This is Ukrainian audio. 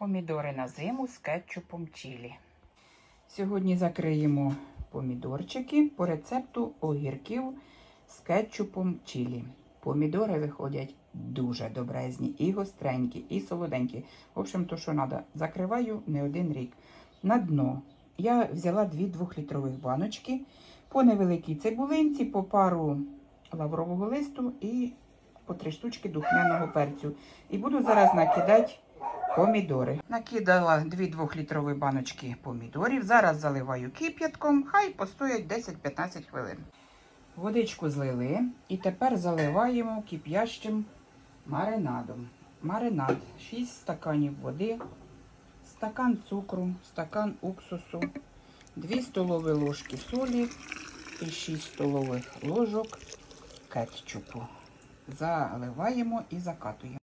Помідори на зиму з кетчупом чилі. Сьогодні закриємо помідорчики по рецепту огірків з кетчупом чилі. Помідори виходять дуже добрезні, і гостренькі, і солоденькі. В общем, то, що треба, закриваю не один рік. На дно я взяла дві двохлітрових баночки по невеликій цибулинці, по пару лаврового листу і по три штучки духмяного перцю. І буду зараз накидати помідори. Накидала дві двохлітрові баночки помідорів. Зараз заливаю кип'ятком, хай постоять 10-15 хвилин. Водичку злили і тепер заливаємо кип'ящим маринадом. Маринад 6 стаканів води, стакан цукру, стакан уксусу, 2 столові ложки солі і 6 столових ложок кетчупу. Заливаємо і закатуємо.